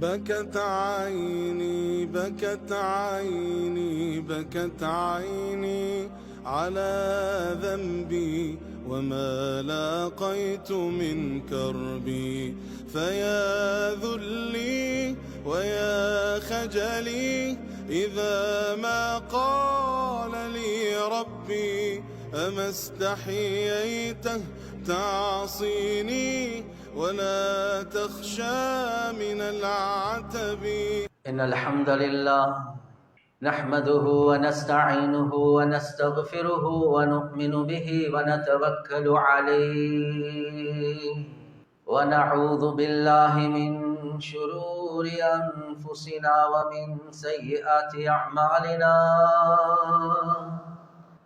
بكت عيني بكت عيني بكت عيني على ذنبي وما لاقيت من كربي. فيا ذلي ويا خجلي إذا ما قال لي ربي أما استحييت تعصيني ولا تخشى من العتب. إن الحمد لله نحمده ونستعينه ونستغفره ونؤمن به ونتوكل عليه. ونعوذ بالله من شرور أنفسنا ومن سيئات أعمالنا.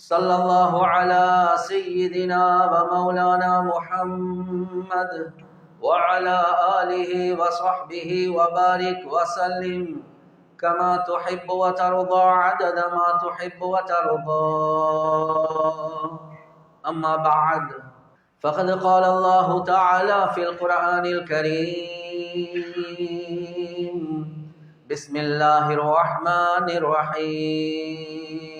صلى الله على سيدنا ومولانا محمد وعلى آله وصحبه وبارك وسلم. كما تحب وترضى عدد ما تحب وترضى. أما بعد فقد قال الله تعالى في القرآن الكريم بسم الله الرحمن الرحيم.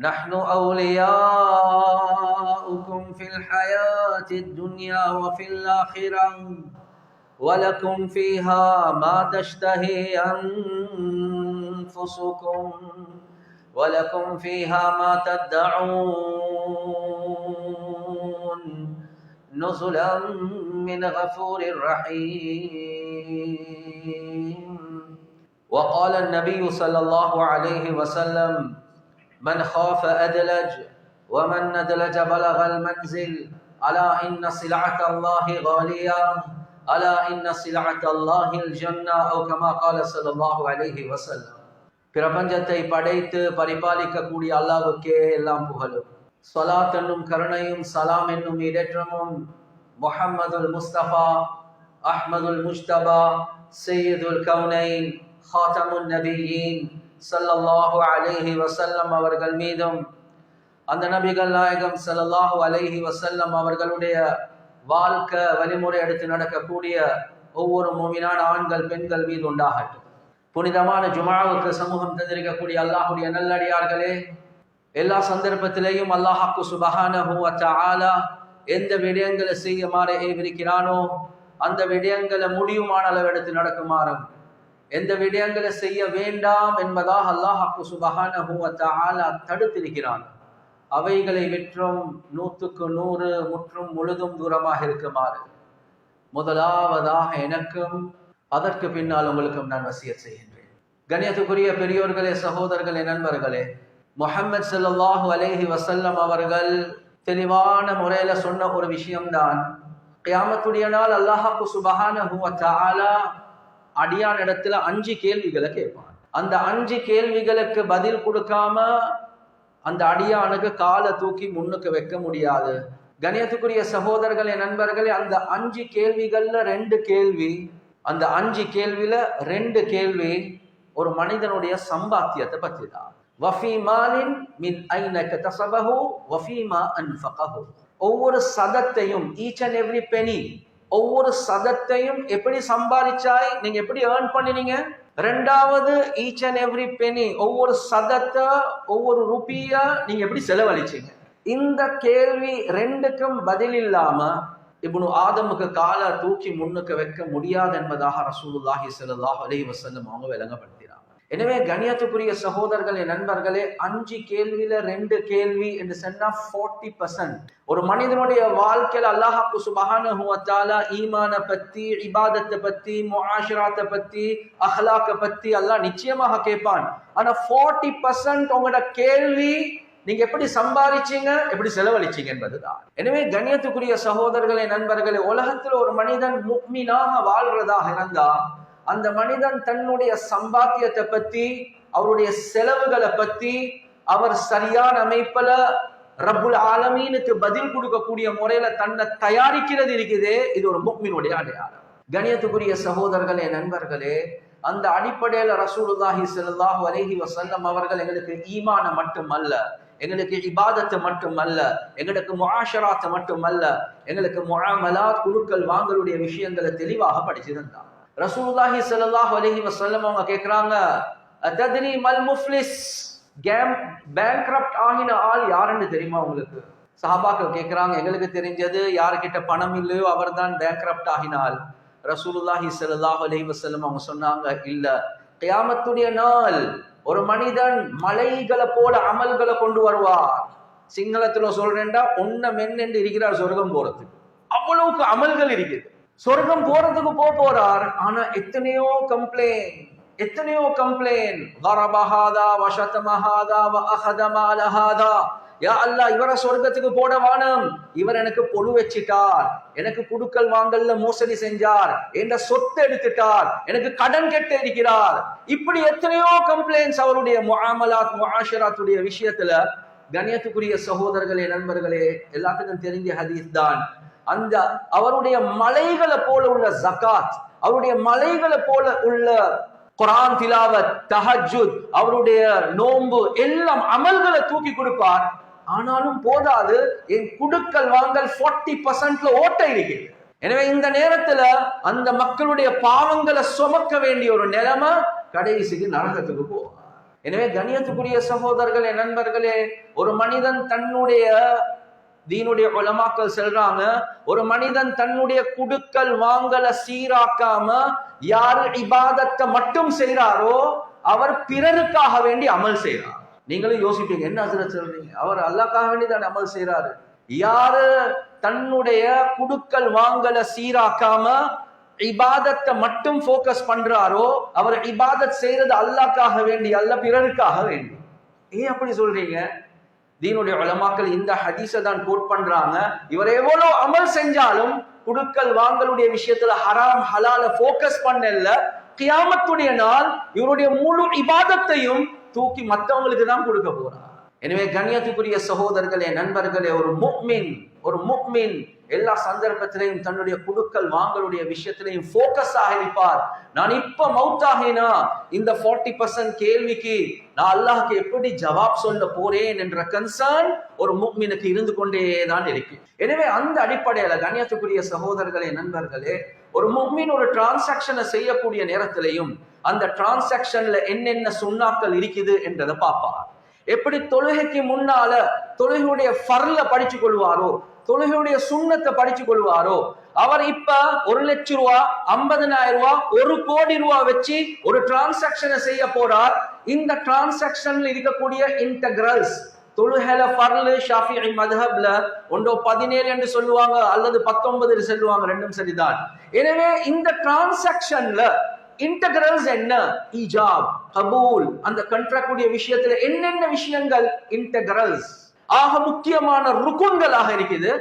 نحن أولياؤكم في الحياة الدنيا وفي الآخرة ولكم فيها ما تشتهي أنفسكم ولكم فيها ما تدعون. نزلا من غفور رحيم. وقال النبي صلى الله عليه وسلم من خاف أدلج ومن ندلج بلغ المنزل ألا إن سلعة الله غالية ألا إن سلعة الله الجنة أو كما قال صلى الله عليه وسلم பிரபஞ்சத்தை படைத்து பரிபாலிக்கக்கூடிய அல்லாஹ்வுக்கே எல்லாம் புகழும் ஸலாத் என்னும் கருணையும் சலாம் என்னும் இடற்றமும் முஹம்மதுல் முஸ்தபா அஹ்மதுல் முஸ்தபா சையதுல் கவுனைன் ஹாத்தமுன் நபியின் ஸல்லல்லாஹு அலைஹி வசல்லம் அவர்கள் மீதும் அந்த நபிகள் நாயகம் ஸல்லல்லாஹு அலைஹி வசல்லம் அவர்களுடைய வாழ்க்கை வழிமுறை எடுத்து நடக்கக்கூடிய ஒவ்வொரு மூமினான ஆண்கள் பெண்கள் மீது உண்டாகட்டும். புனிதமான ஜுமாவுக்கு சமூகம் தந்திருக்கக்கூடிய அல்லாஹுடைய நல்லடியார்களே எல்லா சந்தர்ப்பத்திலேயும் அல்லாஹாக்கு சுபஹானஹு ஆலா எந்த விடயங்களை செய்யுமாறு ஏவிருக்கிறானோ அந்த விடயங்களை முடியுமான அளவெடுத்து நடக்குமாறும் எந்த விடயங்களை செய்ய வேண்டாம் என்பதாக அல்லாஹாக்கு சுபகான தடுத்திருக்கிறான். அவைகளை விற்றும் நூற்றுக்கு நூறு முற்றும் முழுதும் தூரமாக இருக்குமாறு. முதலாவதாக எனக்கும் அதற்கு பின்னால் உங்களுக்கும் நான் வசிய செய்கின்றேன். கணியத்துக்குரிய பெரியோர்களே சகோதரர்களே நண்பர்களே முஹம்மது சல்லாஹு அலேஹி வசல்லம் அவர்கள் தெளிவான முறையில் சொன்ன ஒரு விஷயம்தான். கியாமத்துடைய நாள் அல்லாஹாக்கு சுபகான அடியான் இடத்துல அஞ்சு கேள்விகளை கேட்பான். அந்த அஞ்சு கேள்விகளுக்கு பதில் கொடுக்காம அந்த அடியானுக்கு காலை தூக்கி முன்னுக்கு வைக்க முடியாது. கணியத்துக்குரிய சகோதரர்களே நண்பர்களே அந்த அஞ்சு கேள்விகள்ல ரெண்டு கேள்வி அந்த அஞ்சு கேள்வியில ரெண்டு கேள்வி ஒரு மனிதனுடைய சம்பாத்தியத்தை பத்தி தான் மின் ஒவ்வொரு சதத்தையும் ஈச் அண்ட் எவ்ரி பெனி ஒவ்வொரு சதத்தையும் எப்படி சம்பாதிச்சாய்? நீங்க எப்படி ஏர்ன் பண்ணினீங்க? ரெண்டாவது ஈச் அண்ட் எவ்ரி பெனி ஒவ்வொரு சதத்தை ஒவ்வொரு ருபியா நீங்க எப்படி செலவழிச்சீங்க? இந்த கேள்வி ரெண்டுக்கும் பதில் இல்லாம இப்னு ஆதமுக்கு காலை தூக்கி முன்னுக்கு வைக்க முடியாது என்பதாக ரசூலுல்லாஹி ஸல்லல்லாஹு அலைஹி வசல்லம் அவங்க விளங்கப்படுத்தினாங்க எனவே கணியத்துக்குரிய சகோதரர்களே நண்பர்களே அஞ்சு கேள்வியில ரெண்டு கேள்வி என்று சொன்னா 40% பர்சன்ட் ஒரு மனிதனுடைய வாழ்க்கையில அல்லாஹாக்கு சுபஹான ஈமான பத்தி இபாதத்தை பத்தி முஆஷராத்தை பத்தி அஹ்லாக்க பத்தி அல்லாஹ் நிச்சயமாக கேட்பான். ஆனா 40% பர்சன்ட் உங்களோட கேள்வி நீங்க எப்படி சம்பாதிச்சீங்க எப்படி செலவழிச்சீங்க என்பதுதான். எனவே கண்ணியத்துக்குரிய சகோதரர்களே நண்பர்களே உலகத்தில் ஒரு மனிதன் முக்மீனாக வாழ்றதாக இருந்தா அந்த மனிதன் தன்னுடைய சம்பாத்தியத்தை பத்தி அவருடைய செலவுகளை பத்தி அவர் சரியான அமைப்புல ரப்புல் ஆலமீனுக்கு பதில் கொடுக்கக்கூடிய முறையில தன்னை தயாரிக்கிறது இருக்குது. இது ஒரு முக்மினுடைய அடையாளம். கணியத்துக்குரிய சகோதரர்களே நண்பர்களே அந்த அடிப்படையில ரசூலுல்லாஹி ஸல்லல்லாஹு அலேஹி வசல்லம் அவர்கள் எங்களுக்கு ஈமான மட்டுமல்ல எங்களுக்கு இபாதத்தை மட்டுமல்ல எங்களுக்கு முஆஷராத்தை மட்டுமல்ல எங்களுக்கு முழாமலா குழுக்கள் வாங்கலுடைய விஷயங்களை தெளிவாக படிச்சிருந்தாங்க ரசூலுல்லாஹி ஸல்லல்லாஹு அலைஹி வஸல்லம் அவங்க கேக்குறாங்க தத்ரி மல் முஃப்லிஸ்? கேம் பேங்க்ரப்ட் ஆகின ஆள் யாருன்னு தெரியுமா உங்களுக்கு? சஹாபாக்கள் கேட்குறாங்க எங்களுக்கு தெரிஞ்சது யாருக்கிட்ட பணம் இல்லையோ அவர் தான் பேங்க்ரப்ட் ஆகினால் ரசூலுல்லாஹி ஸல்லல்லாஹு அலைஹி வஸல்லம் அவங்க சொன்னாங்க இல்ல கியாமத்துடைய நாள் ஒரு மனிதன் மலைகளை போல அமல்களை கொண்டு வருவார். சிங்களத்துல சொல்றேன்டா ஒன்ன மென்னு இருக்கிறார் சொர்க்கம் போறதுக்கு. அவ்வளவுக்கு அமல்கள் இருக்குது. சொர்க்கம் போறதுக்கு போக போறார். ஆனா எத்தனையோ கம்ப்ளைண்ட் எத்தனையோ கம்ப்ளைண்ட் வரபஹாதா வசதமஹாதா வ யா அல்லாஹ் இவரை சொர்க்கத்துக்கு போட வானம். இவர் எனக்கு பொழு வச்சிட்டார். எனக்கு குடுக்கல் வாங்கல்ல மோசடி செஞ்சார். என்ற சொத்து எடுத்துட்டார். எனக்கு கடன் கெட்டு இருக்கிறார். இப்படி எத்தனையோ கம்ப்ளைண்ட்ஸ் அவருடைய முஆமலாத் முஆஷராத்துடைய விஷயத்துல கணியத்துக்குரிய சகோதரர்களே நண்பர்களே எல்லாத்துக்கும் தெரிஞ்ச ஹதீஸ் தான். அந்த அவருடைய மலைகளை போல உள்ள ஜகாத் அவருடைய மலைகளை போல உள்ள குரான் திலாவத் தஹஜுத் அவருடைய நோன்பு எல்லாம் அமல்களை தூக்கி கொடுப்பார். ஆனாலும் போதாது என் குடுக்கல் வாங்கல் 40% பர்சன்ட்ல ஓட்ட இருக்குது எனவே இந்த நேரத்துல அந்த மக்களுடைய பாவங்களை சுமக்க வேண்டிய ஒரு நிலைமை கடைசிக்கு நரகத்துக்கு போவார் எனவே கணியத்துக்குரிய சகோதரர்களே நண்பர்களே ஒரு மனிதன் தன்னுடைய தீனுடைய உலமாக்கள் செல்றாங்க ஒரு மனிதன் தன்னுடைய குடுக்கல் வாங்கல சீராக்காம யாரு இபாதத்தை மட்டும் செய்கிறாரோ அவர் பிறருக்காக வேண்டி அமல் செய்கிறார் நீங்களும் யோசிப்பீங்க என்ன ஹசரத் சொல்றீங்க? அவர் அல்லாக்காக வேண்டி தான் அமல் செய்கிறாரு யாரு தன்னுடைய குடுக்கல் வாங்கல சீராக்காம இபாதத்தை மட்டும் ஃபோக்கஸ் பண்றாரோ அவர் இபாதத் செய்யறது அல்லாக்காக வேண்டி அல்ல பிறருக்காக வேண்டி. ஏன் அப்படி சொல்றீங்க? தீனுடைய உலமாக்கள் இந்த ஹதீஸை தான் கோட் பண்றாங்க. இவர் எவ்வளவு அமல் செஞ்சாலும் குடுக்கல் வாங்கலுடைய விஷயத்துல ஹராம் ஹலால போக்கஸ் பண்ணல. கியாமத்துடைய நாள் இவருடைய முழு இபாதத்தையும் தூக்கி மத்தவங்களுக்கு தான் கொடுக்க போறார். எனவே கண்ணியத்துக்குரிய சகோதரர்களே நண்பர்களே ஒரு முக்மின் ஒரு முக்மின் எல்லா சந்தர்ப்பத்திலையும் தன்னுடைய குழுக்கள் வாங்கலுடைய விஷயத்திலையும் ஃபோக்கஸ் இருப்பார். நான் இப்ப மவுத்தாகினா இந்த 40% பர்சன்ட் கேள்விக்கு நான் அல்லாஹ்க்கு எப்படி ஜவாப் சொல்ல போறேன் என்ற கன்சர்ன் ஒரு முக்மினுக்கு இருந்து கொண்டே தான் இருக்கு. எனவே அந்த அடிப்படையில கண்ணியத்துக்குரிய சகோதரர்களே நண்பர்களே ஒரு முக்மின் ஒரு டிரான்சாக்ஷனை செய்யக்கூடிய நேரத்திலையும் அந்த டிரான்சாக்ஷன்ல என்னென்ன சுண்ணாக்கள் இருக்குது என்றதை பார்ப்பார் எப்படி தொழுகைக்கு முன்னால தொழுகையுடைய ஃபர்ல படிச்சு கொள்வாரோ? தொழுகையுடைய சுண்ணத்தை படிச்சு கொள்வாரோ? அவர் இப்ப ஒரு லட்சம் ரூபா ஐம்பதனாயிரம் ரூபா ஒரு கோடி ரூபா வச்சு ஒரு டிரான்சாக்ஷனை செய்ய போறார். இந்த டிரான்சாக்ஷன்ல இருக்கக்கூடிய இன்டகிரல்ஸ் தொழுகல ஃபர்லு ஷாஃபி மதுஹப்ல ஒன்றோ பதினேழு என்று சொல்லுவாங்க அல்லது பத்தொன்பது சொல்லுவாங்க ரெண்டும் சரிதான். எனவே இந்த டிரான்சாக்ஷன்ல இன்டகிரல்ஸ் என்ன? ஈஜாப் கபூல் அந்த கண்ட்ராக்டுடைய விஷயத்துல என்னென்ன விஷயங்கள்? இன்டகிரல்ஸ் ஆக முக்கியமான ருக்குன்களாக இருக்குது.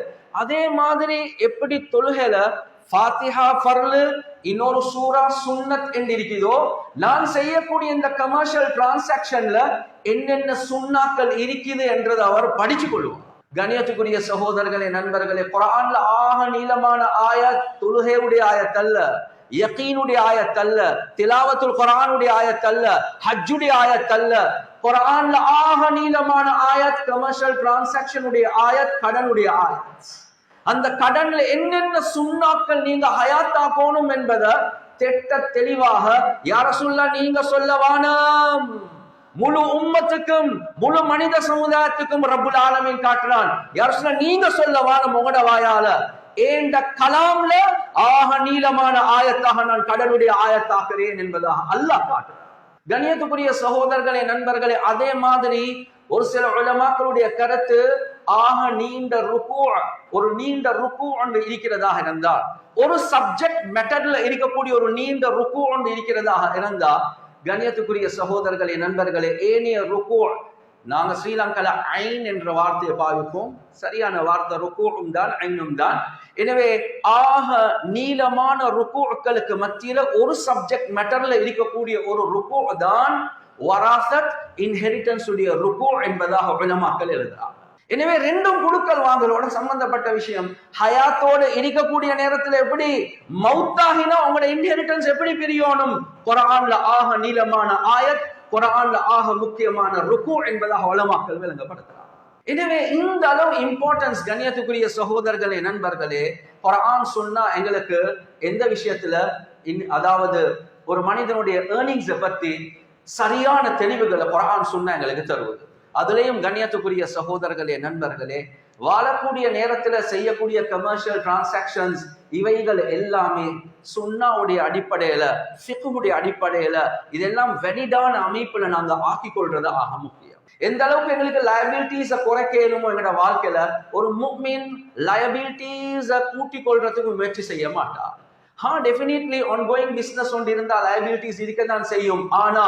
அதே மாதிரி எப்படி தொழுகையில ஃபாத்திஹா ஃபர்லு இன்னொரு சூரா சுன்னத் என்று இருக்குதோ நான் செய்யக்கூடிய இந்த கமர்ஷியல் டிரான்சாக்ஷன்ல என்னென்ன சுண்ணாக்கள் இருக்குது என்றதை அவர் படிச்சு கொள்வார். கணியத்துக்குரிய சகோதரர்களே நண்பர்களே குரான்ல ஆக நீளமான ஆயத் தொழுகையுடைய ஆயத்தல்ல. யக்கீனுடைய ஆயத்தல்ல ஆயத் திலாவத்துல் குரானுடைய ஆயத்தல்ல ஹஜ்ஜுடைய ஆயத்தல்ல. குரான்ல ஆக நீளமான ஆயத் கமர்ஷியல் டிரான்சாக்ஷனுடைய ஆயத் கடனுடைய ஆயத். அந்த கடன்ல என்னென்ன சுண்ணாக்கள் நீங்க ஹயாத்தாக்கணும் என்பதை திட்ட தெளிவாக யார சொல்ல நீங்க சொல்லவானம் முழு உம்மத்துக்கும் முழு மனித சமுதாயத்துக்கும் ரபுல் ஆலமின் காட்டுறான். யார் சொல்ல நீங்க சொல்ல உங்களோட வாயால? ஏண்ட கலாம்ல? ஆக நீளமான ஆயத்தாக நான் கடலுடைய ஆயத்தாக்குறேன் என்பதாக அல்லாஹ் காட்டுறான் கணியத்துக்குரிய சகோதரர்களே நண்பர்களே அதே மாதிரி ஒரு சில உலமாக்களுடைய கருத்து ஆக நீண்ட ருக்கு ஒரு நீண்ட ருக்கு ஒன்று இருக்கிறதாக இருந்தால் ஒரு சப்ஜெக்ட் மெட்டர்ல இருக்கக்கூடிய ஒரு நீண்ட ருக்கு ஒன்று இருக்கிறதாக இருந்தால் கணியத்துக்குரிய சகோதரர்களே நண்பர்களே ஏனைய ருக்கு நாங்க ஸ்ரீலங்கால ஐன் என்ற வார்த்தையை பாவிப்போம். சரியான வார்த்தை ருக்கூடும் தான் ஐனும் தான். எனவே ஆக நீளமான ருக்கூக்களுக்கு மத்தியில ஒரு சப்ஜெக்ட் மேட்டர்ல இருக்கக்கூடிய ஒரு ருக்கு தான் வராசத் இன்ஹெரிட்டன்ஸ் உடைய ருக்கு என்பதாக உலமாக்கள் எழுதுறாங்க. எனவே ரெண்டும் குழுக்கள் வாங்கலோட சம்பந்தப்பட்ட விஷயம். ஹயாத்தோடு இருக்கக்கூடிய நேரத்துல எப்படி மவுத்தாகினா உங்களோட இன்ஹெரிட்டன்ஸ் எப்படி பிரியணும் குரான்ல ஆக நீளமான ஆயத் குரான்ல ஆக முக்கியமான ருக்கு என்பதாக வளமாக்கல் விளங்கப்படுத்துறாங்க எனவே இந்த அளவு இம்பார்ட்டன்ஸ் கண்ணியத்துக்குரிய சகோதரர்களே நண்பர்களே குரான் சொன்னா எங்களுக்கு எந்த விஷயத்துல இன்- அதாவது ஒரு மனிதனுடைய ஏர்னிங்ஸை பத்தி சரியான தெளிவுகளை குரான் சொன்னா எங்களுக்கு தருவது. அதுலேயும் கண்ணியத்துக்குரிய சகோதரர்களே நண்பர்களே வாழக்கூடிய நேரத்துல செய்யக்கூடிய கமர்ஷியல் டிரான்சாக்ஷன்ஸ் இவைகள் எல்லாமே சுண்ணாவுடைய அடிப்படையில ஃபிக்குடைய அடிப்படையில இதெல்லாம் வெனிடான அமைப்புல நாங்க ஆக்கி கொள்றது ஆக முக்கியம். எந்த அளவுக்கு எங்களுக்கு லயபிலிட்டிஸ குறைக்கணுமோ எங்களோட வாழ்க்கையில ஒரு முக்மின் லயபிலிட்டிஸ கூட்டிக் கொள்றதுக்கு முயற்சி செய்ய மாட்டார். ஹா டெஃபினெட்லி ஆன் கோயிங் பிசினஸ் ஒன்று இருந்தால் லயபிலிட்டிஸ் இருக்க தான் செய்யும். ஆனா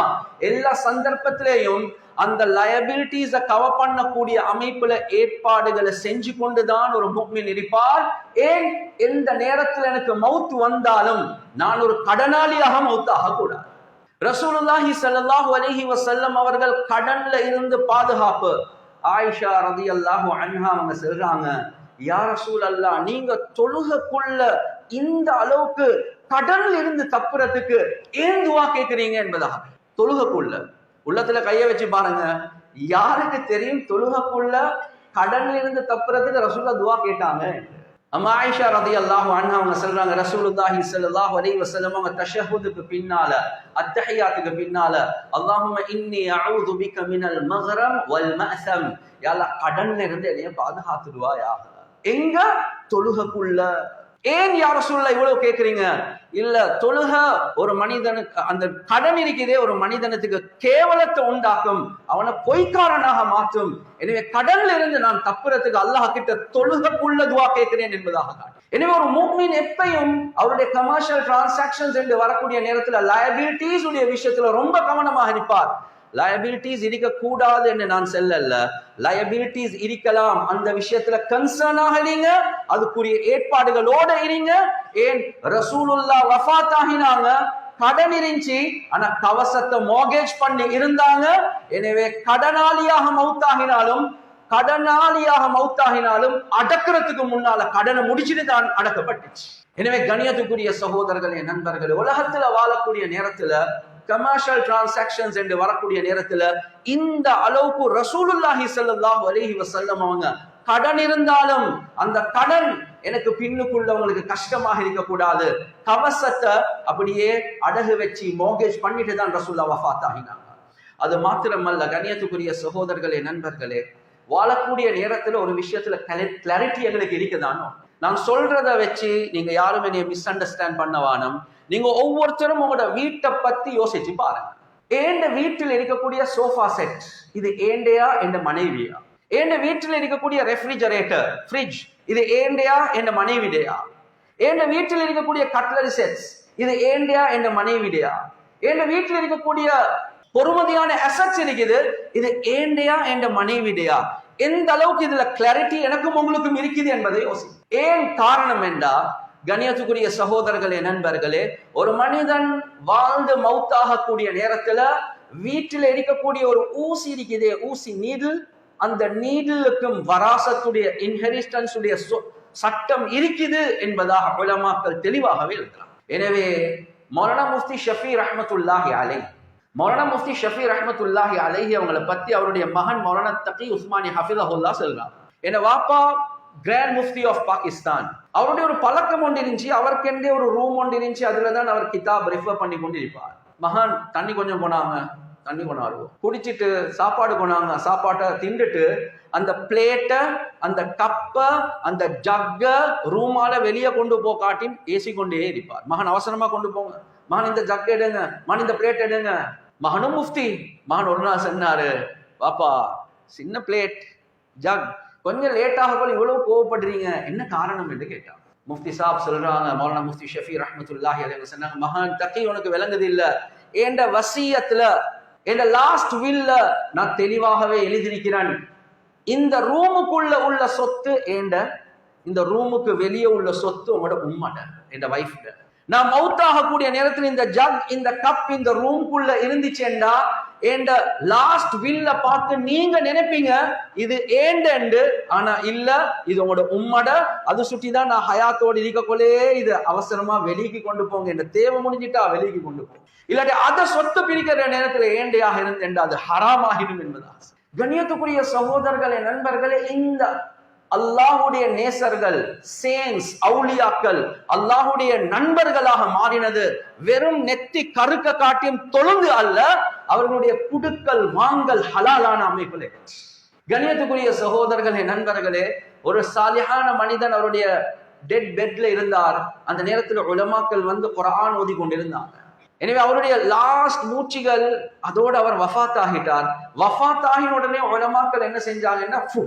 எல்லா சந்தர்ப்பத்திலேயும் அந்த லயபிலிட்டிஸ கவர் பண்ணக்கூடிய அமைப்புல ஏற்பாடுகளை செஞ்சு கொண்டுதான் ஒரு முக்மின் இருப்பார். ஏன்? எந்த நேரத்தில் எனக்கு மவுத் வந்தாலும் நான் ஒரு கடனாளியாக மவுத்தாக கூடாது ரசூலுல்லாஹி சல்லாஹூ அலஹி வசல்லம் அவர்கள் கடன்ல இருந்து பாதுகாப்பு. ஆயிஷா ரதி அல்லாஹு அன்ஹா அவங்க சொல்றாங்க யார் ரசூல் அல்லாஹ் நீங்க தொழுகக்குள்ள இந்த அளவுக்கு கடன்ல இருந்து தப்புறதுக்கு ஏன் துவா கேக்குறீங்க என்பதாக தொழுகக்குள்ள. உள்ளத்துல கைய வச்சு பாருங்க. யாருக்கு தெரியும் தொழுகக்குள்ள கடன்ல இருந்து தப்புறதுக்கு ரசூல்லா துவா கேட்டாங்க அம்மா ஆயிஷா ரதியல்லாஹு அண்ணா அவங்க சொல்றாங்க ரசூலுல்லாஹி ஸல்லல்லாஹு அலைஹி வஸல்லம் அவங்க தஷஹுதுக்கு பின்னால அத்தஹியாத்துக்கு பின்னால அல்லாஹும்ம இன்னி அஊது பிக மினல் மக்ரம் வல் மஅசம் யா அல்லாஹ் கடன்ல இருந்து என்னைய பாதுகாத்துடுவாயா எங்க தொழுகக்குள்ள? ஏன் யார சூழல இவ்வளவு கேட்குறீங்க இல்ல தொழுக ஒரு மனிதனுக்கு அந்த கடன் இருக்கிறதே ஒரு மனிதனுக்கு கேவலத்தை உண்டாக்கும் அவனை பொய்க்காரனாக மாற்றும். எனவே கடன்ல இருந்து நான் தப்புறதுக்கு அல்லாஹ் கிட்ட தொழுகக்குள்ளதுவா கேட்கிறேன் என்பதாக காட்டும். எனவே ஒரு மூமின் எப்பையும் அவருடைய கமர்ஷியல் டிரான்சாக்சன்ஸ் என்று வரக்கூடிய நேரத்துல லயபிலிட்டிஸ் உடைய விஷயத்துல ரொம்ப கவனமாக இருப்பார். லயபிலிட்டிஸ் இருக்கக்கூடாது என்று நான் செல்லல. லயபிலிட்டிஸ் இருக்கலாம். அந்த விஷயத்துல கன்சர்னாக இருங்க. அதுக்குரிய ஏற்பாடுகளோட இருங்க. ஏன்? ரசூலுல்லா வஃத் ஆகினாங்க கடன் இருந்துச்சு. ஆனா கவசத்தை மோகேஜ் பண்ணி இருந்தாங்க. எனவே கடனாளியாக மவுத்தாகினாலும் கடனாளியாக மவுத்தாகினாலும் அடக்கிறதுக்கு முன்னால கடனை முடிச்சுட்டு தான் அடக்கப்பட்டுச்சு. எனவே கணியத்துக்குரிய சகோதரர்களே நண்பர்களே உலகத்துல வாழக்கூடிய நேரத்துல கமர்ஷியல் டிரான்சாக்ஷன்ஸ் என்று வரக்கூடிய நேரத்துல இந்த அளவுக்கு ரசூலுல்லாஹி ஸல்லல்லாஹு அலேஹி வசல்லம் அவங்க கடன் இருந்தாலும் அந்த கடன் எனக்கு பின்னுக்குள்ளவங்களுக்கு கஷ்டமாக இருக்கக்கூடாது. கவசத்தை அப்படியே அடகு வச்சு மோகேஜ் பண்ணிட்டு தான் ரசூல்லா வஃத் ஆகினாங்க அது மாத்திரமல்ல கண்ணியத்துக்குரிய சகோதரர்களே நண்பர்களே வாழக்கூடிய நேரத்துல ஒரு விஷயத்துல கிளாரிட்டி எங்களுக்கு இருக்குதானோ? நான் சொல்றத வச்சு நீங்க யாரும் என்னைய மிஸ் அண்டர்ஸ்டாண்ட் பண்ண வானம். நீங்க ஒவ்வொருத்தரும் உங்களோட வீட்டை பத்தி யோசிச்சு பாருங்க. ஏண்ட வீட்டில் இருக்கக்கூடிய சோஃபா செட் இது ஏண்டையா? என் மனைவியா? ஏண்ட வீட்டில் இருக்கக்கூடிய ரெஃப்ரிஜரேட்டர் ஃப்ரிட்ஜ் இது ஏண்டையா? என் மனைவிடையா? ஏண்ட வீட்டில் இருக்கக்கூடிய கட்லரி செட்ஸ் இது ஏண்டையா? என் மனைவிடையா? ஏண்ட வீட்டில் இருக்கக்கூடிய பொறுமதியான அசட்ஸ் இருக்குது? இது ஏண்டையா? என் மனைவிடையா? எந்த அளவுக்கு இதுல கிளாரிட்டி எனக்கும் உங்களுக்கும் இருக்குது என்பதை யோசி. ஏன் காரணம் என்றா கணியத்துக்குரிய சகோதரர்களே நண்பர்களே ஒரு மனிதன் வாழ்ந்து மவுத்தாக கூடிய நேரத்துல வீட்டில் இருக்கக்கூடிய ஒரு ஊசி இருக்குதே ஊசி நீடில் அந்த நீடிலுக்கும் வராசத்துடைய இன்ஹெரிஸ்டன்ஸ் உடைய சட்டம் இருக்குது என்பதாக உலமாக்கள் தெளிவாகவே இருக்கிறார் எனவே மௌலானா முஃப்தி ஷஃபி ரஹமத்துல்லாஹி அலை மௌலானா முஃப்தி ஷஃபி ரஹமத்துல்லாஹி அலைஹி அவங்களை பத்தி அவருடைய மகன் மௌலானா தகி உஸ்மானி ஹஃபிதஹுல்லா சொல்றார். என்ன வாப்பா? கிராண்ட் முஃப்தி ஆஃப் பாகிஸ்தான் அவருடைய ஒரு பழக்கம் ஒன்று இருந்துச்சு அவருக்கென்றே ஒரு ரூம் ஒன்று இருந்துச்சு அதுல தான் அவர் கிதாப் ரெஃபர் பண்ணி கொண்டிருப்பார். மகான் தண்ணி கொஞ்சம் போனாங்க தண்ணி கொண்டாடுவோம் குடிச்சிட்டு சாப்பாடு கொண்டாங்க சாப்பாட்டை திண்டுட்டு அந்த பிளேட்டை அந்த கப்பை அந்த ஜக்க ரூமால வெளியே கொண்டு போ காட்டின் ஏசி கொண்டே இருப்பார். மகன் அவசரமா கொண்டு போங்க. மகன் இந்த ஜக் எடுங்க மகன் இந்த பிளேட் எடுங்க மகனும் முஃப்தி. மகன் ஒரு நாள் சொன்னாரு பாப்பா சின்ன பிளேட் ஜக் கொஞ்சம் லேட்டாக போல இவ்வளவு கோவப்படுறீங்க. என்ன காரணம்? என்று கேட்டான். முஃப்தி சாப் சொல்றாங்க மௌலானா முஃப்தி ஷஃபி ரஹமத்துல்லாஹி அலைஹி சொன்னாங்க மகான் தக்கி உனக்கு விளங்குது இல்ல. என்ற வசியத்துல என்ற லாஸ்ட் வில்ல நான் தெளிவாகவே எழுதியிருக்கிறேன். இந்த ரூமுக்குள்ள உள்ள சொத்து ஏண்ட இந்த ரூமுக்கு வெளியே உள்ள சொத்து உங்களோட உம்மாட்ட என் ஒய்ஃப்ட நான் மவுத்தாகக்கூடிய நேரத்தில் இந்த ஜக் இந்த கப் இந்த ரூம்குள்ள இருந்துச்சேண்டா ஏண்ட லாஸ்ட் வில்ல பார்த்து நீங்க நினைப்பீங்க இது ஏண்டண்டு ஆனா இல்ல இது உங்களோட உம்மட அது சுற்றி தான் நான் ஹயாத்தோடு இருக்கக்குள்ளே இது அவசரமா வெளிக்கு கொண்டு போங்க என்ற தேவை முடிஞ்சிட்டா வெளிக்கு கொண்டு போங்க இல்லாட்டி அதை சொத்து பிரிக்கிற நேரத்துல ஏண்டையாக இருந்து அது ஹராமாகிடும் என்பதா கண்ணியத்துக்குரிய சகோதரர்களே நண்பர்களே இந்த அல்லாஹுடைய நேசர்கள் சேன்ஸ் அவுளியாக்கள் அல்லாஹுடைய நண்பர்களாக மாறினது. வெறும் நெத்தி கருக்க காட்டியும் தொழுந்து அல்ல அவர்களுடைய குடுக்கல் வாங்கல் ஹலாலான அமைப்பிலே. கணியத்துக்குரிய சகோதரர்களே நண்பர்களே ஒரு சாலியான மனிதன் அவருடைய டெட் பெட்ல இருந்தார். அந்த நேரத்தில் உலமாக்கள் வந்து குரான் ஓதி கொண்டிருந்தாங்க. எனவே அவருடைய லாஸ்ட் மூச்சுகள் அதோடு அவர் வஃத் ஆகிட்டார். வஃத் ஆகின உடனே உலமாக்கள் என்ன செஞ்சாங்கன்னா ஃபு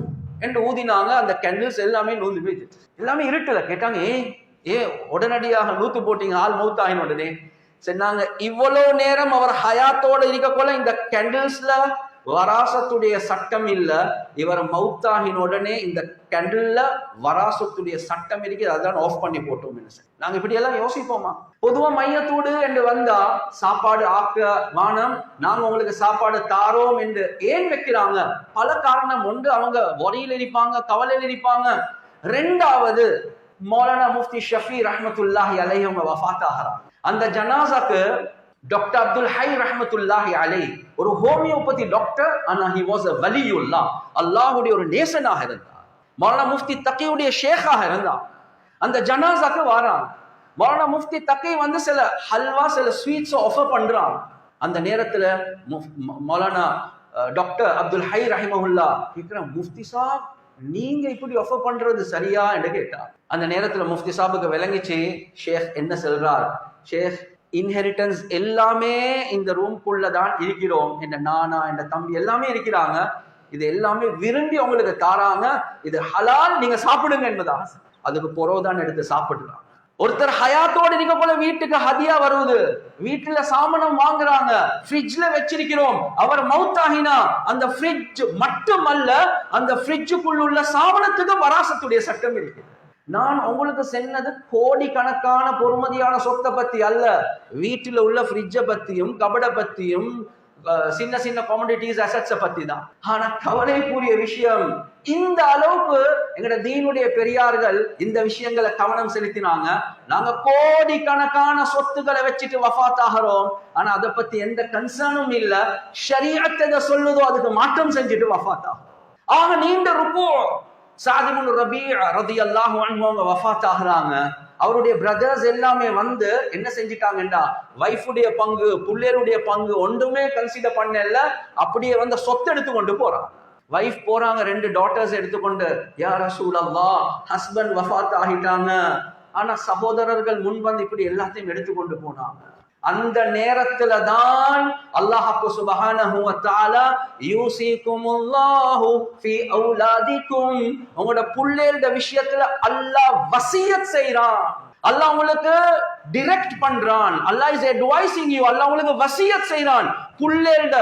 என்று ஊதினாங்க அந்த கேண்டில்ஸ் எல்லாமே நூந்து போயிடுச்சு எல்லாமே இருட்டுல. கேட்டாங்க ஏ ஏ உடனடியாக நூத்து போட்டீங்க ஆள் மௌத் ஆகின உடனே சொன்னாங்க இவ்வளவு நேரம் அவர் ஹயாத்தோட இருக்கக்குள்ள இந்த கேண்டில்ஸ்ல வராசத்துடைய சட்டம் இல்ல. இவர் மவுத்தாகின உடனே இந்த கேண்டில்ல வராசத்துடைய சட்டம் இருக்குது அதான் ஆஃப் பண்ணி போட்டோம் நாங்க இப்படி எல்லாம் யோசிப்போமா? பொதுவா மையத்தோடு என்று வந்தா சாப்பாடு ஆக்க வானம் நாங்க உங்களுக்கு சாப்பாடு தாரோம் என்று ஏன் வைக்கிறாங்க? பல காரணம் ஒன்று அவங்க ஒரையில் இருப்பாங்க கவலையில் இருப்பாங்க ரெண்டாவது மௌலானா முஃப்தி ஷஃபி ரஹமத்துல்லாஹி அலை அவங்க வஃத் ஆகிறாங்க அந்த ஜனாசாக்கு டாக்டர் அப்துல் ஹை ரஹமத்துல்லாஹி அலை ஒரு ஹோமியோபதி டாக்டர் ஆனா ஹி வாஸ் அ வலியுல்லா அல்லாஹுடைய ஒரு நேசனாக இருந்தார். மௌலானா முஃப்தி தக்கையுடைய ஷேக்காக இருந்தார். அந்த ஜனாசாக்கு வாரான். மௌலானா முஃப்தி தக்கை வந்து சில ஹல்வா சில ஸ்வீட்ஸ் ஆஃபர் பண்றான். அந்த நேரத்துல மௌலானா டாக்டர் அப்துல் ஹை ரஹிமஹுல்லா கேட்கிறேன் முஃப்தி சாப் நீங்க இப்படி ஆஃபர் பண்றது சரியா? என்று கேட்டார் அந்த நேரத்துல முஃப்தி சாபுக்கு விளங்கிச்சு ஷேக் என்ன சொல்றார்? ஷேக் இன்ஹெரிட்டன்ஸ் எல்லாமே இந்த ரூம்குள்ள தான் இருக்கிறோம் என்ற நானா என்ற தம்பி எல்லாமே இருக்கிறாங்க. இது எல்லாமே விரும்பி அவங்களுக்கு தாராங்க. இது ஹலால் நீங்க சாப்பிடுங்க என்பதா அதுக்கு புறவுதான் எடுத்து சாப்பிடுறாங்க ஒருத்தர் ஹயாத்தோடு இருக்க போல வீட்டுக்கு ஹதியா வருவது வீட்டுல சாமனம் வாங்குறாங்க ஃப்ரிட்ஜ்ல வச்சிருக்கிறோம் அவர் மவுத் ஆகினா அந்த ஃப்ரிட்ஜ் மட்டுமல்ல அந்த ஃப்ரிட்ஜுக்குள்ள உள்ள சாமனத்துக்கு வராசத்துடைய சட்டம் இருக்கு நான் உங்களுக்கு சென்னது கோடிக்கணக்கான பொறுமதியான சொத்தை பத்தி அல்ல. வீட்டில் உள்ள ஃப்ரிட்ஜை பத்தியும் கபட பத்தியும் சின்ன சின்ன காமடிட்டிஸ் அசட்ஸை பத்தி தான் ஆனா கவலைக்குரிய விஷயம் இந்த அளவுக்கு எங்கட தீனுடைய பெரியார்கள் இந்த விஷயங்களை கவனம் செலுத்தினாங்க. நாங்க கோடிக்கணக்கான சொத்துக்களை வச்சுட்டு வஃத் ஆகிறோம். ஆனா அதை பத்தி எந்த கன்சர்னும் இல்ல. ஷரியத்தை சொல்லுதோ அதுக்கு மாற்றம் செஞ்சுட்டு வஃத் ஆகும் ஆக நீண்ட ருக்கும் சாதிபுல் ரபி ரதி அல்லாஹ் அவங்க வஃத் ஆகுறாங்க அவருடைய பிரதர்ஸ் எல்லாமே வந்து என்ன செஞ்சிட்டாங்கன்னா வைஃபுடைய பங்கு புள்ளேருடைய பங்கு ஒன்றுமே கன்சிடர் பண்ணல. அப்படியே வந்து சொத்து எடுத்து கொண்டு போறாங்க வைஃப் போறாங்க ரெண்டு டாட்டர்ஸ் எடுத்துக்கொண்டு. யார் ரசூல் அல்லா ஹஸ்பண்ட் வஃத் ஆகிட்டாங்க ஆனா சகோதரர்கள் முன் வந்து இப்படி எல்லாத்தையும் எடுத்துக்கொண்டு போனாங்க. அந்த நேரத்துல தான் அல்லாஹ் சுபஹானஹு வ தஆலா யூசிகுமுல்லாஹு ஃபீ அவுலாதிக்கும் உங்களோட புள்ளையோட விஷயத்துல அல்லாஹ் வசியத் செய்றான். அல்லாஹ் உங்களுக்கு டைரக்ட் பண்றான். அல்லாஹ் இஸ் அட்வைசிங் யூ அல்லாஹ் உங்களுக்கு வசியத் செய்றான். புள்ளையோட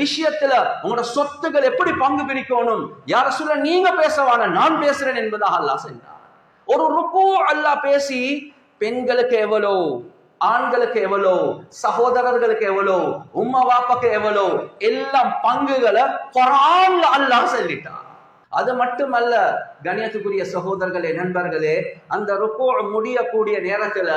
விஷயத்துல உங்களோட சொத்துக்கள் எப்படி பங்கு பிரிக்கணும்? யார சொல்ல நீங்க பேசவான நான் பேசுறேன் என்பதாக அல்லாஹ் செய்தான் ஒரு ருக்கு அல்லாஹ் பேசி பெண்களுக்கு எவ்வளோ ஆண்களுக்கு எவ்வளோ சகோதரர்களுக்கு எவ்வளோ உம்மா வாப்பாக்கு எவ்வளோ எல்லாம் பங்குகளை குரான்ல அல்லாஹ் சொல்லிட்டான். அது மட்டுமல்ல கணியத்துக்குரிய சகோதரர்களே நண்பர்களே அந்த ருக்கோ முடியக்கூடிய நேரத்துல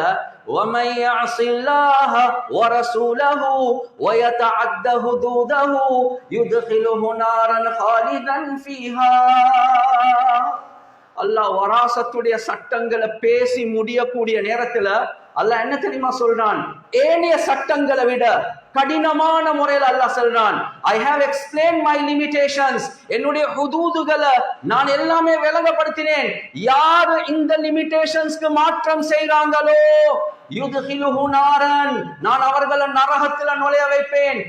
அல்லாஹ் வராசத்துடைய சட்டங்களை பேசி முடியக்கூடிய நேரத்துல அல்லாஹ் என்ன தெரியுமா சொல்றான்? ஏனைய சட்டங்களை விட கடினமான முறையில் அல்லாஹ் சொல்றான் I have explain my limitations என்னுடைய ஹுதூதுகளை நான் எல்லாமே விளங்கப்படுத்தினேன். யாரு இந்த லிமிடேஷன்ஸ்க்கு மாற்றம் செய்றாங்களோ? நான் அவர்களை நரகத்துல நுழைய வைப்பேன்.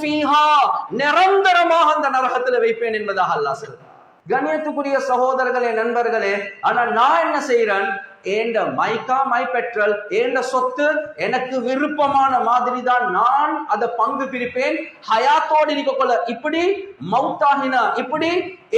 ஃபீஹா. நிரந்தரமாக அந்த நரகத்துல வைப்பேன் என்பதாக அல்லாஹ் சொல்றான். கண்ணியத்துக்குரிய சகோதரர்களே நண்பர்களே ஆனா நான் என்ன செய்யறேன் ஏண்ட மைக்கா மை பெட்ரோல் ஏண்ட சொத்து? எனக்கு விருப்பமான மாதிரி தான் நான் அதை பங்கு பிரிப்பேன். ஹயாத்தோடு இருக்கக்குள்ள இப்படி மவுத்தாகினா இப்படி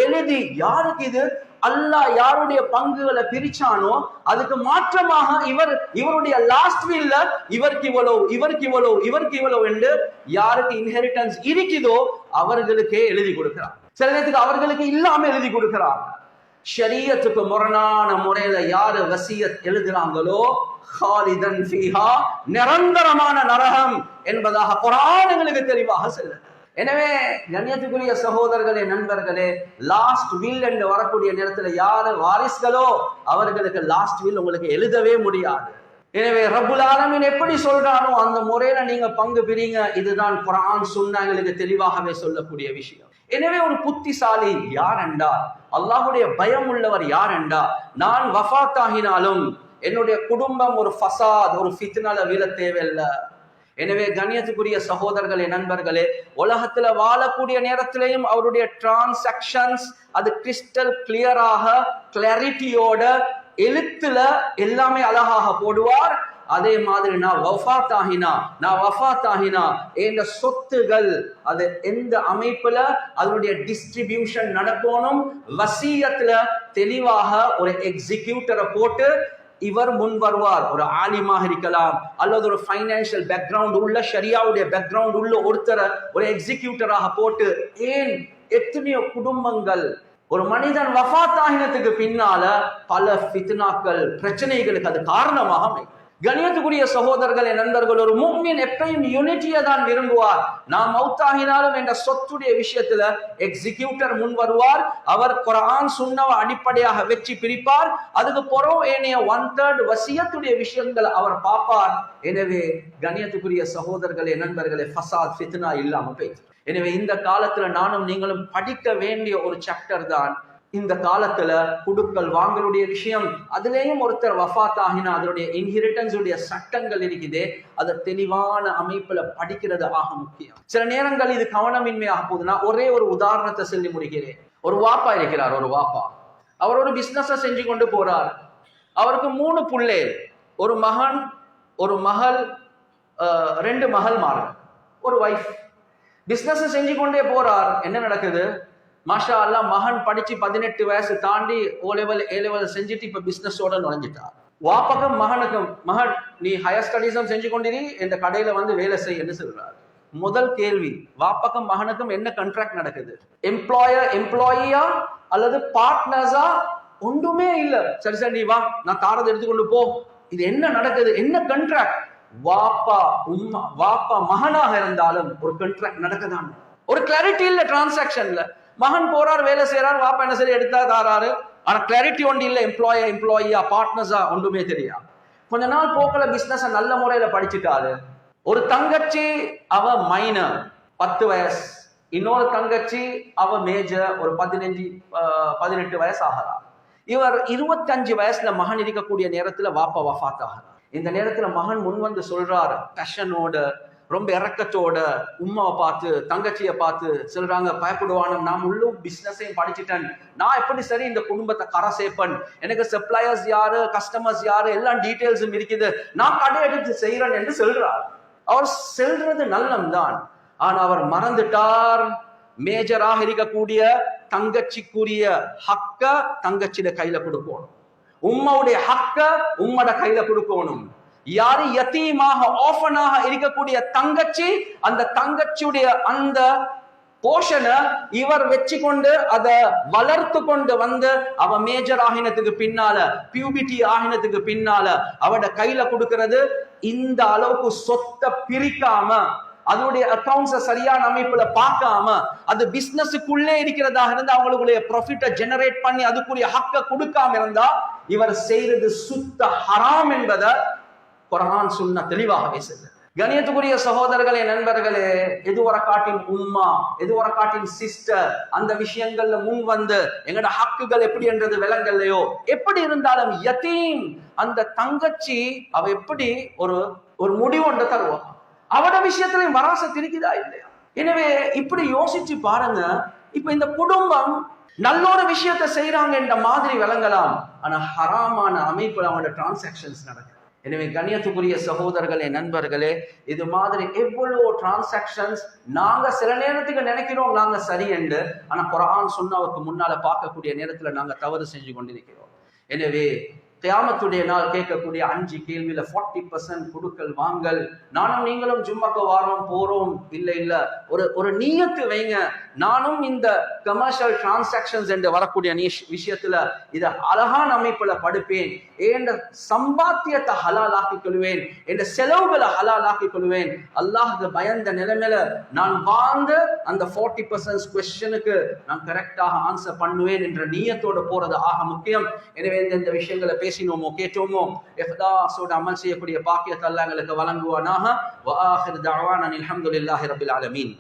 எழுதி யாருக்கு இது? அல்லாஹ் யாருடைய பங்குகளை பிரிச்சானோ அதுக்கு மாற்றமாக இவர் இவருடைய லாஸ்ட் வீல்ல இவருக்கு இவ்வளவு இவருக்கு இவ்வளவு இவருக்கு இவ்வளவு என்று யாருக்கு இன்ஹெரிட்டன்ஸ் இருக்குதோ அவர்களுக்கே எழுதி கொடுக்கிறார். சில நேரத்துக்கு அவர்களுக்கு இல்லாம எழுதி கொடுக்கிறாங்க ஷரியத்துக்கு முரணான முறையில யாரு வசியத் எழுதுறாங்களோ ஹாலிதன் ஃபீஹா நிரந்தரமான நரகம் என்பதாக குரான் எங்களுக்கு தெளிவாக செல்ல எனவே கண்ணியத்துக்குரிய சகோதரர்களே நண்பர்களே லாஸ்ட் வில் என்று வரக்கூடிய நேரத்துல யாரு வாரிசுகளோ அவர்களுக்கு லாஸ்ட் வில் உங்களுக்கு எழுதவே முடியாது. எனவே ரபுல் ஆலமின் எப்படி சொல்றானோ அந்த முறையில நீங்க பங்கு பிரிங்க. இதுதான் குரான் சொன்னாங்களுக்கு தெளிவாகவே சொல்லக்கூடிய விஷயம். எனவே ஒரு புத்திசாலி யார் என்றா அல்லாஹுடைய பயம் உள்ளவர் யார் என்றா நான் வஃத் ஆகினாலும் என்னுடைய குடும்பம் ஒரு ஃபசாத் ஒரு ஃபித்னால வீழ தேவையில்லை. எனவே கண்ணியத்துக்குரிய சகோதரர்களே நண்பர்களே உலகத்துல வாழக்கூடிய நேரத்திலையும் அவருடைய டிரான்சாக்ஷன்ஸ் அது கிறிஸ்டல் கிளியராக கிளாரிட்டியோட எழுத்துல எல்லாமே அழகாக போடுவார். அதே மாதிரி நான் வஃத் ஆகினா நான் வஃத் ஆகினா எங்க சொத்துகள் அது எந்த அமைப்புல அதனுடைய டிஸ்ட்ரிபியூஷன் நடக்கணும்? வசியத்துல தெளிவாக ஒரு எக்ஸிக்யூட்டரை போட்டு இவர் முன் வருவார். ஒரு ஆலிமாக இருக்கலாம் அல்லது ஒரு ஃபைனான்சியல் பேக்ரவுண்ட் உள்ள ஷரியாவுடைய பேக்ரவுண்ட் உள்ள ஒருத்தரை ஒரு எக்ஸிக்யூட்டராக போட்டு ஏன் எத்தனையோ குடும்பங்கள் ஒரு மனிதன் வஃத் ஆகினத்துக்கு பின்னால பல ஃபித்னாக்கள் பிரச்சனைகளுக்கு அது காரணமாக அமைக்கும் கணியத்துக்குரிய சகோதரர்களே நண்பர்கள் ஒரு முக்மின் எப்பயும் யூனிட்டியை தான் விரும்புவார். நாம் மௌத்தாகினாலும் என்ற சொத்துடைய விஷயத்துல எக்ஸிக்யூட்டர் முன் வருவார். அவர் குரான் சுண்ணவ அடிப்படையாக வெற்றி பிரிப்பார். அதுக்கு புறம் ஏனைய ஒன் தேர்ட் வசியத்துடைய விஷயங்களை அவர் பார்ப்பார். எனவே கணியத்துக்குரிய சகோதரர்களே நண்பர்களே ஃபசாத் ஃபித்னா இல்லாம போயிடுச்சு. எனவே இந்த காலத்துல நானும் நீங்களும் படிக்க வேண்டிய ஒரு சாப்டர் தான். இந்த காலத்துல குடுக்கல் வாங்கலுடைய விஷயம் அதுலேயும் ஒருத்தர் வஃத் ஆகினா அதனுடைய இன்ஹெரிட்டன்ஸ் உடைய சட்டங்கள் இருக்குது அதை தெளிவான அமைப்புல படிக்கிறது ஆக முக்கியம். சில நேரங்கள் இது கவனமின்மையாக போகுதுன்னா ஒரே ஒரு உதாரணத்தை சொல்லி முடிக்கிறேன். ஒரு வாப்பா இருக்கிறார் ஒரு வாப்பா. அவர் ஒரு பிசினஸ செஞ்சு கொண்டு போறார். அவருக்கு மூணு புள்ளே ஒரு மகன் ஒரு மகள் ரெண்டு மகள் மாறன். ஒரு வைஃப் பிசினஸ் செஞ்சு கொண்டே போறார். என்ன நடக்குது? மாஷா அல்லா மகன் படிச்சு பதினெட்டு வயசு தாண்டி ஓ லெவல் ஏ லெவல் செஞ்சுட்டு இப்ப பிசினஸோட நுழைஞ்சிட்டார் வாப்பகம் மகனுக்கும் மகன் நீ ஹையர் ஸ்டடீஸும் செஞ்சு கொண்டிரி இந்த கடையில வந்து வேலை செய் என்று சொல்றார்? முதல் கேள்வி வாப்பகம் மகனுக்கும் என்ன கண்ட்ராக்ட் நடக்குது? எம்ப்ளாயர் எம்ப்ளாயியா அல்லது பார்ட்னர்ஸா ஒன்றுமே இல்ல. சரி சரி நீ வா நான் தாரதை எடுத்துக்கொண்டு போ. இது என்ன நடக்குது? என்ன கண்ட்ராக்ட் வாப்பா உம்மா வாப்பா மகனாக இருந்தாலும் ஒரு கண்ட்ராக்ட் நடக்குதான் ஒரு கிளாரிட்டி இல்ல டிரான்சாக்ஷன்ல மகன் போறார் வேலை செய்யறார் வாப்பா என்ன சரி எடுத்தா தாராரு ஆனா கிளாரிட்டி ஒன்று இல்லை எம்ப்ளாயா எம்ப்ளாயியா பார்ட்னர்ஸா ஒன்றுமே தெரியா. கொஞ்ச நாள் போக்கல பிசினஸ் நல்ல முறையில படிச்சுட்டாரு. ஒரு தங்கச்சி அவ மைனர் பத்து வயசு. இன்னொரு தங்கச்சி அவ மேஜர் ஒரு பதினஞ்சு பதினெட்டு வயசு ஆகிறா. இவர் இருபத்தஞ்சு வயசுல மகன் இருக்கக்கூடிய நேரத்துல வாப்பா வஃத் ஆகிறார் இந்த நேரத்துல மகன் முன் வந்து சொல்றாரு பேஷனோட ரொம்ப இறக்கத்தோட உம்மாவை பார்த்து தங்கச்சியை பார்த்து சொல்றாங்க. பயப்படுவானு நான் முழு பிஸ்னஸையும் படிச்சுட்டேன். நான் எப்படி சரி இந்த குடும்பத்தை கரை சேர்ப்பேன்? எனக்கு சப்ளையர்ஸ் யாரு கஸ்டமர்ஸ் யாரு? எல்லாம் டீட்டெயில்ஸும் இருக்குது. நான் கடை எடுத்து செய்யறேன் என்று சொல்றார். அவர் செல்றது நல்லம்தான். ஆனா அவர் மறந்துட்டார். மேஜராக இருக்கக்கூடிய தங்கச்சிக்குரிய ஹக்க தங்கச்சியில கையில கொடுக்கணும். உம்மாவுடைய ஹக்க உம்மட கையில கொடுக்கணும். யாரு யத்தீமாக ஆஃபனாக இருக்கக்கூடிய தங்கச்சி அந்த தங்கச்சியுடைய அந்த போஷனை இவர் வச்சு கொண்டு அதை வளர்த்து கொண்டு வந்து அவ மேஜர் ஆகினத்துக்கு பின்னால பியூபிட்டி ஆகினத்துக்கு பின்னால அவட கையில கொடுக்கறது இந்த அளவுக்கு சொத்தை பிரிக்காம அதனுடைய அக்கவுண்ட்ஸ சரியான அமைப்புல பார்க்காம அது பிசினஸுக்குள்ளே இருக்கிறதாக இருந்து அவங்களுடைய ப்ராஃபிட்டை ஜெனரேட் பண்ணி அதுக்குரிய ஹக்க கொடுக்காம இருந்தா இவர் செய்யறது சுத்த ஹராம் என்பதை குரான் சுன்ன தெளிவாகவே சொல்லுது. கணியத்துக்குரிய சகோதரர்களே நண்பர்களே எதுவரை காட்டின் உம்மா எதுவரை காட்டின் சிஸ்டர் அந்த விஷயங்கள்ல முன் வந்து எங்கட ஹக்குகள் எப்படி என்றது விலங்கல்லையோ எப்படி இருந்தாலும் யத்தீம் அந்த தங்கச்சி அவ எப்படி ஒரு ஒரு முடிவு ஒன்று தருவா? அவட விஷயத்திலையும் வராச திரிக்குதா இல்லையா? எனவே இப்படி யோசிச்சு பாருங்க இப்ப இந்த குடும்பம் நல்ல ஒரு விஷயத்த செய்யறாங்க என்ற மாதிரி விளங்கலாம். ஆனா ஹராமான அமைப்புல அவனோட டிரான்சாக்சன்ஸ் நடக்குது. எனவே கண்ணியத்துக்குரிய சகோதரர்களே நண்பர்களே இது மாதிரி எவ்வளவு டிரான்சாக்ஷன்ஸ் நாங்க சில நேரத்துக்கு நினைக்கிறோம் நாங்க சரி என்று ஆனா குரான் சொன்னவருக்கு முன்னால பார்க்கக்கூடிய நேரத்துல நாங்க தவறு செஞ்சு கொண்டிருக்கிறோம். எனவே கியாமத்துடைய நாள் கேட்கக்கூடிய அஞ்சு கேள்வியில ஃபார்ட்டி பர்சன்ட் கொடுக்கல் வாங்கல். நானும் நீங்களும் ஜும்மாக்கு வாரோம் போறோம். இல்லை இல்ல. ஒரு ஒரு நீயத்து வைங்க. நானும் இந்த கமர்ஷியல் டிரான்சாக்ஷன்ஸ் என்று வரக்கூடிய நீ விஷயத்துல இதை அழகான அமைப்புல படுப்பேன். என்ற சம்பாத்தியத்தை ஹலால் ஆக்கிக் கொள்வேன். என்ற செலவுகளை ஹலால் ஆக்கிக் கொள்வேன். அல்லாஹுக்கு பயந்த நிலைமையில நான் வாழ்ந்து அந்த ஃபார்ட்டி பர்சன்ட் கொஸ்டினுக்கு நான் கரெக்டாக ஆன்சர் பண்ணுவேன் என்ற நீயத்தோட போறது ஆக முக்கியம். எனவே இந்த விஷயங்களை பேசினோமோ கேட்டோமோ இஹ்லாஸோட அமல் செய்யக்கூடிய பாக்கியத்தை அல்லாஹ் எங்களுக்கு வழங்குவானாக வஆஹிர் தஅவானா அல்ஹம்துலில்லாஹி ரப்பில் ஆலமீன்